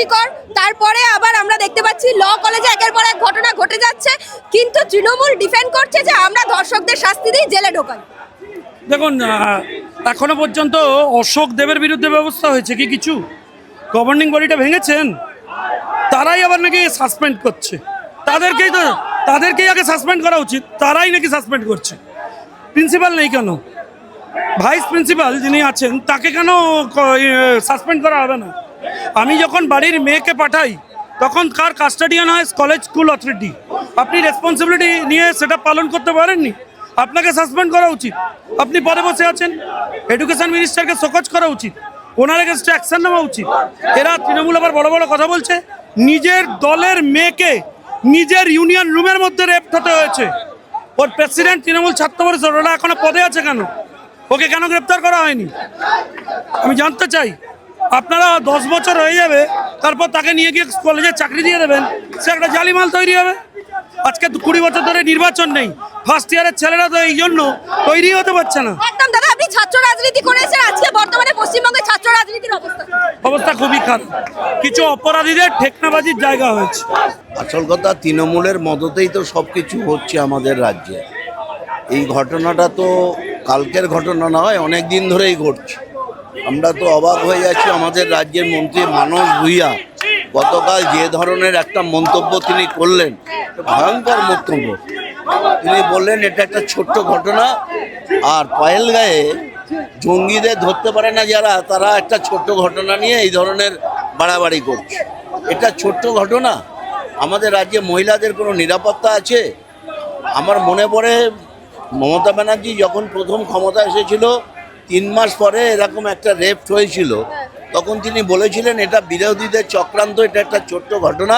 কুরুচিকর তারপরে আবার আমরা দেখতে পাচ্ছি, ল কলেজে একের পর এক ঘটনা ঘটে যাচ্ছে। কিন্তু তৃণমূল ডিফেন্ড করছে যে আমরা ধর্ষকদের শাস্তি দিই, জেলে ঢোকাই। দেখুন এখনও পর্যন্ত অশোক দেবের বিরুদ্ধে ব্যবস্থা হয়েছে কি কিছু? গভর্নিং বডিটা ভেঙেছেন? তারাই আবার নাকি সাসপেন্ড করছে। তাদেরকেই তো তাদেরকেই আগে সাসপেন্ড করা উচিত। তারাই নাকি সাসপেন্ড করছে। প্রিন্সিপাল নেই কেন? ভাইস প্রিন্সিপাল যিনি আছেন, তাকে কেন সাসপেন্ড করা হবে না? আমি যখন বাড়ির মেয়েকে পাঠাই, তখন কার কাস্টাডিয়ান হয়? কলেজ স্কুল অথরিটি আপনি রেসপন্সিবিলিটি নিয়ে সেটা পালন করতে পারেননি? আপনাকে সাসপেন্ড করা উচিত। আপনি পরে বসে আছেন। এডুকেশন মিনিস্টারকে শোকজ করা উচিত। ওনার এগেনস্টে অ্যাকশন নেওয়া উচিত। এরা তৃণমূল আবার বড় বড় কথা বলছে। নিজের দলের মেয়েকে নিজের ইউনিয়ন রুমের মধ্যে রেপ হতে হয়েছে। ওর প্রেসিডেন্ট তৃণমূল ছাত্র পরিষদ ওরা এখনও পদে আছে কেন? ওকে কেন গ্রেপ্তার করা হয়নি? আমি জানতে চাই। আপনারা দশ বছর হয়ে যাবে তারপর তাকে নিয়ে গিয়ে কলেজে চাকরি দিয়ে দেবেন সে একটা জালিমাল তৈরি হবে। আজকে তো কুড়ি বছর ধরে নির্বাচন নেই ফার্স্ট ইয়ারের ছেলেরা তো এই জন্য তৈরি হতে পারছে না। একদম দাদা আপনি ছাত্র রাজনীতি করেছেন আজকে বর্তমানে পশ্চিমবঙ্গে ছাত্র রাজনীতির অবস্থা। অবস্থা খুবই খারাপ। কিছু অপরাধীদের ঠেকনাবাজির জায়গা হয়েছে। আসল কথা তৃণমূলের মদতেই তো সব কিছু হচ্ছে আমাদের রাজ্যে। এই ঘটনাটা তো কালকের ঘটনা নয় অনেক দিন ধরেই ঘটছে। আমরা তো অবাক হয়ে যাচ্ছি, আমাদের রাজ্যের মন্ত্রী মানস ভূঁইয়া গতকাল যে ধরনের একটা মন্তব্য তিনি করলেন, ভয়ঙ্কর বক্তব্য তিনি বললেন, এটা একটা ছোট্ট ঘটনা, আর পায়েল গায়ে জঙ্গিদের ধরতে পারে না যারা, তারা একটা ছোট্ট ঘটনা নিয়ে এই ধরনের বাড়াবাড়ি করছে। এটা ছোট্ট ঘটনা? আমাদের রাজ্যে মহিলাদের কোনো নিরাপত্তা আছে? আমার মনে পড়ে মমতা ব্যানার্জি যখন প্রথম ক্ষমতা এসেছিল তিন মাস পরে এরকম একটা রেপ হয়েছিল। তখন তিনি বলেছিলেন, এটা বিরোধীদের চক্রান্ত, এটা একটা ছোট্ট ঘটনা।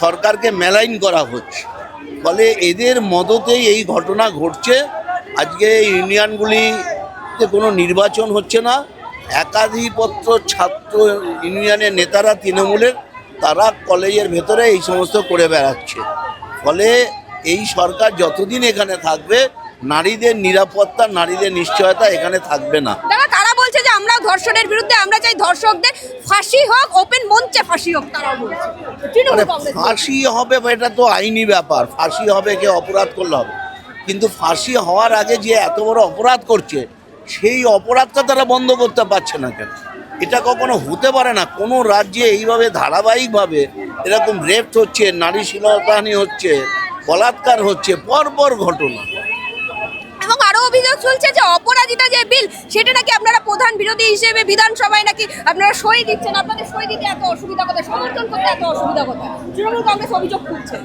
সরকারকে মেলাইন করা হচ্ছে। ফলে এদের মদতেই এই ঘটনা ঘটছে। আজকে ইউনিয়নগুলিতে কোনো নির্বাচন হচ্ছে না। একাধিপত্র ছাত্র ইউনিয়নের নেতারা তৃণমূলের, তারা কলেজের ভেতরে এই সমস্ত করে বেড়াচ্ছে। ফলে এই সরকার যতদিন এখানে থাকবে নারীদের নিরাপত্তা নারীদের নিশ্চয়তা এখানে থাকবে না। দাদা তারা বলছে যে আমরা ধর্ষণের বিরুদ্ধে আমরা চাই ধর্ষকদের ফাঁসি হোক ওপেন মঞ্চে ফাঁসি হোক বলছে। তৃণমূল মানে কংগ্রেস ফাঁসি হবে এটা তো আইনি ব্যাপার। ফাঁসি হবে কে অপরাধ করলে হবে। কিন্তু ফাঁসি হওয়ার আগে যে এত বড় অপরাধ করছে সেই অপরাধটা তারা বন্ধ করতে পারছে না কেন? এটা কখনো হতে পারে না। কোনো রাজ্যে এইভাবে ধারাবাহিকভাবে এরকম রেপ হচ্ছে নারী শ্লীলতাহানি হচ্ছে বলাৎকার হচ্ছে পরপর ঘটনা। এবং আরও অভিযোগ চলছে যে অপরাজিতা যে বিল, সেটা নাকি আপনারা প্রধান বিরোধী হিসেবে বিধানসভায় নাকি আপনারা সই দিচ্ছেন? আপনাদের সই দিতে এত অসুবিধা কোথায়? সমর্থন করতে এত অসুবিধা কোথায়? তৃণমূল কংগ্রেস অভিযোগ করছে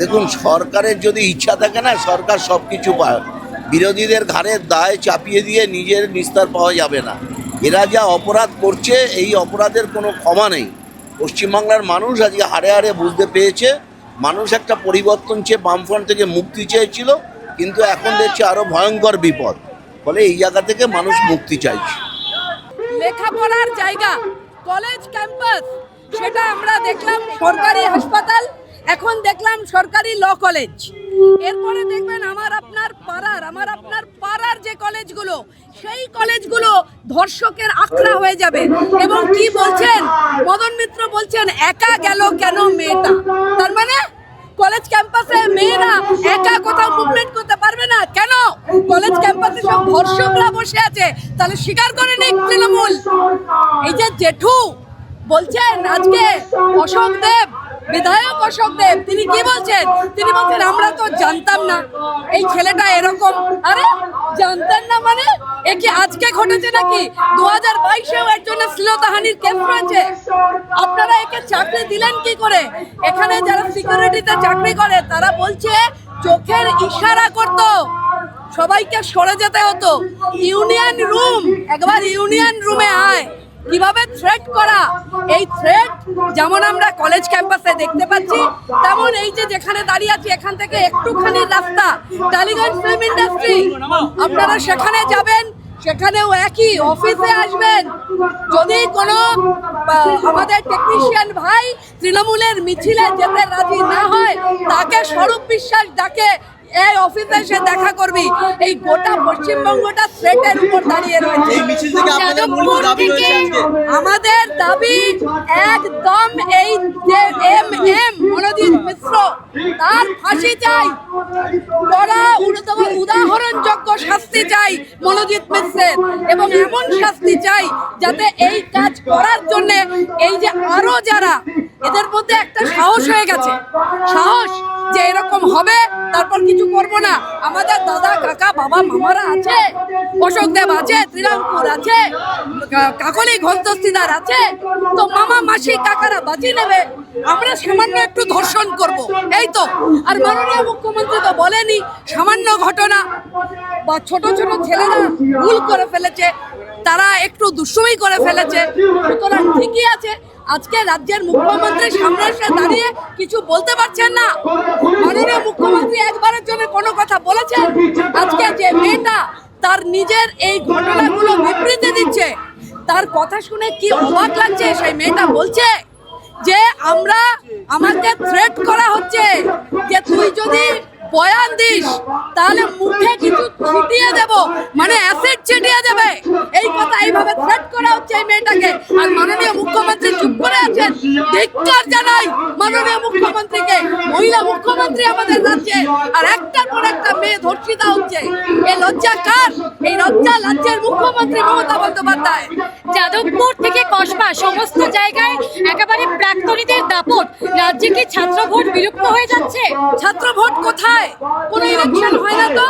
দেখুন, সরকারের যদি ইচ্ছা থাকে না, সরকার সব কিছু পায়। বিরোধীদের ঘাড়ের দায় চাপিয়ে দিয়ে নিজের নিস্তার পাওয়া যাবে না। এরা যা অপরাধ করছে, এই অপরাধের কোনো ক্ষমা নেই। পশ্চিমবাংলার মানুষ আজকে হাড়ে হাড়ে বুঝতে পেরেছে। মানুষ একটা পরিবর্তন চেয়ে বামফ্রন্ট থেকে মুক্তি চেয়েছিল। কিন্তু এখন দেখছি আরও ভয়ঙ্কর বিপদ। ফলে এই জায়গা থেকে মানুষ মুক্তি চাইছে। লেখাপড়ার জায়গা, কলেজ ক্যাম্পাস, সেটা আমরা দেখলাম সরকারি হাসপাতাল, এখন দেখলাম সরকারি ল কলেজ। এরপরে দেখবেন আমার আপনার পাড়ার, আমার আপনার পাড়ার যে কলেজগুলো, সেই কলেজগুলো ধর্ষকের আখড়া হয়ে যাবে। এবং কি বলছেন? মদন মিত্র বলছেন, একা গেল কেন মেয়েটা? তার মানে কলেজ ক্যাম্পাসে মেয়েরা একা কোথাও মুভমেন্ট করতে পারবে না কেন কলেজ ক্যাম্পাসে সব ধর্ষকরা বসে আছে, তাহলে স্বীকার করে নেই তৃণমূল। এই যে জেঠু বলছেন আজকে অশোক দেব, বিধায়ক অশোক দেব, তিনি কি বলছেন? তিনি বলছেন, আমরা তো জানতাম না এই ছেলেটা এরকম। আরে, জানতেন না মানে? এ কি আজকে ঘটেছে নাকি? দু হাজার বাইশেও এর জন্য শ্লীলতাহানির কেস রয়েছে। আপনারা একে চাকরি দিলেন কি করে? এখানে যারা সিকিউরিটিতে চাকরি করে, তারা বলছে, চোখের ইশারা করতো। সবাইকে সরে যেতে হতো। ইউনিয়ন রুম, একবার ইউনিয়ন রুমে আয়। কীভাবে থ্রেট করা? এই থ্রেট যেমন আমরা কলেজ ক্যাম্পাসে দেখতে পাচ্ছি, তেমন এই যে যেখানে দাঁড়িয়ে আছি, এখান থেকে একটুখানি রাস্তা টালিগঞ্জ ফিল্ম ইন্ডাস্ট্রি আপনারা সেখানে যাবেন, সেখানেও একই অফিসে আসবেন। যদি কোনো আমাদের টেকনিশিয়ান ভাই তৃণমূলের মিছিলে যেতে রাজি না হয়, তাকে স্বরূপ বিশ্বাস ডাকে এই অফিসে এসে দেখা করবি। এই গোটা পশ্চিমবঙ্গটা থ্রেটের উপর দাঁড়িয়ে রয়েছে। আমাদের দাবি একদম এই এম এম মনোজিৎ মিশ্র তার ফাঁসি চাই। উন্নতম উদাহরণযোগ্য শাস্তি চাই মনোজিৎ মিশ্রের এবং এমন শাস্তি চাই যাতে এই কাজ করার জন্য এই যে আরও যারা এদের মধ্যে একটা সাহস হয়ে গেছে। সাহস যে এরকম হবে, তারপর কিছু করব না। আমাদের দাদা, কাকা, বাবা, মামারা আছে অশোক দেব আছে, শ্রীরামপুর আছে কাকলি ঘোষ দস্তিদার আছে। তো মামা, মাসি, কাকারা বাঁচিয়ে নেবে। আমরা সামান্য একটু ধর্ষণ করব, এই তো। আর মাননীয় মুখ্যমন্ত্রী তো বলেনি, সামান্য ঘটনা। বা ছোট ছোট ছেলেরা ভুল করে ফেলেছে, তারা একটু দুষ্টুমি করে ফেলেছে, সুতরাং ঠিকই আছে। আজকে রাজ্যের মুখ্যমন্ত্রী সামনে এসে দাঁড়িয়ে কিছু বলতে পারছেন না। মাননীয় মুখ্যমন্ত্রী একবারের জন্য কোনো কথা বলেছেন? আজকে যে মেয়েটা তার নিজের এই ঘটনাগুলো বিবৃতি দিচ্ছে, তার কথা শুনে কি অবাক লাগছে সেই মেয়েটা বলছে যে আমরা, আমাকে থ্রেট করা হচ্ছে যে তুই যদি বয়ান দিস, তাহলে মুখে কিছু ছিটিয়ে দেব মানে অ্যাসিড ছিটিয়ে দেবে। এই কথা এইভাবে থ্রেট করা হচ্ছে এই মেয়েটাকে। আর মাননীয় মুখ্যমন্ত্রী চুপ করে আছেন, ধিক্কার জানাই মাননীয় মুখ্যমন্ত্রীকে। মহিলা মুখ্যমন্ত্রী আমাদের রাজ্যে, আর একটার পর একটা মেয়ে ধর্ষিতা হচ্ছে। এই লজ্জা কার? এই লজ্জা রাজ্যের মুখ্যমন্ত্রী মমতা বন্দ্যোপাধ্যায় যাদবপুর থেকে কসবা, সমস্ত জায়গায় একেবারে ছাত্র ভোট বিলুপ্ত হয়ে যাচ্ছে। ছাত্র ভোট কোথায়? কোনো ইলেকশন হয় না তো।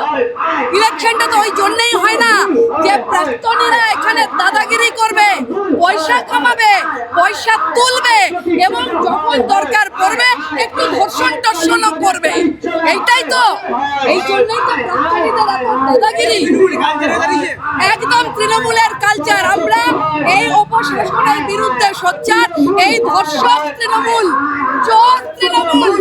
ইলেকশনটা তো ওই জন্যই হয় না যে প্রাক্তনীরা এখানে দাদাগিরি করবে, পয়সা কামাবে, পয়সা তুলবে এবং যখন দরকার পড়বে, একটু ধর্ষণ টর্ষণও করবে। এইটাই তো। এই জন্যই তো দাদাগিরি। একদম তৃণমূলের কালচার আমরা এই অপশাসনের বিরুদ্ধে সোচ্চার, এই ধর্ষক তৃণমূল। চোর তৃণমূল।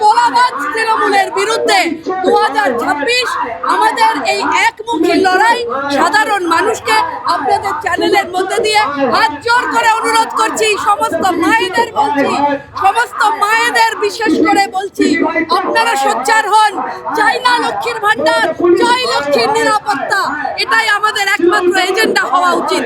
তোলাবাজ তৃণমূলের বিরুদ্ধে দু হাজার ছাব্বিশ আমাদের এই একমুখী লড়াই সাধারণ মানুষকে আপনাদের চ্যানেলের মধ্যে দিয়ে হাত জোর করে অনুরোধ করছি, সমস্ত মায়েদের বলছি, সমস্ত মায়েদের বিশেষ করে বলছি, আপনারা সোচ্চার হন। চাই না লক্ষ্মীর ভান্ডার চাই লক্ষ্মীর নিরাপত্তা, এটাই আমাদের একমাত্র এজেন্ডা হওয়া উচিত।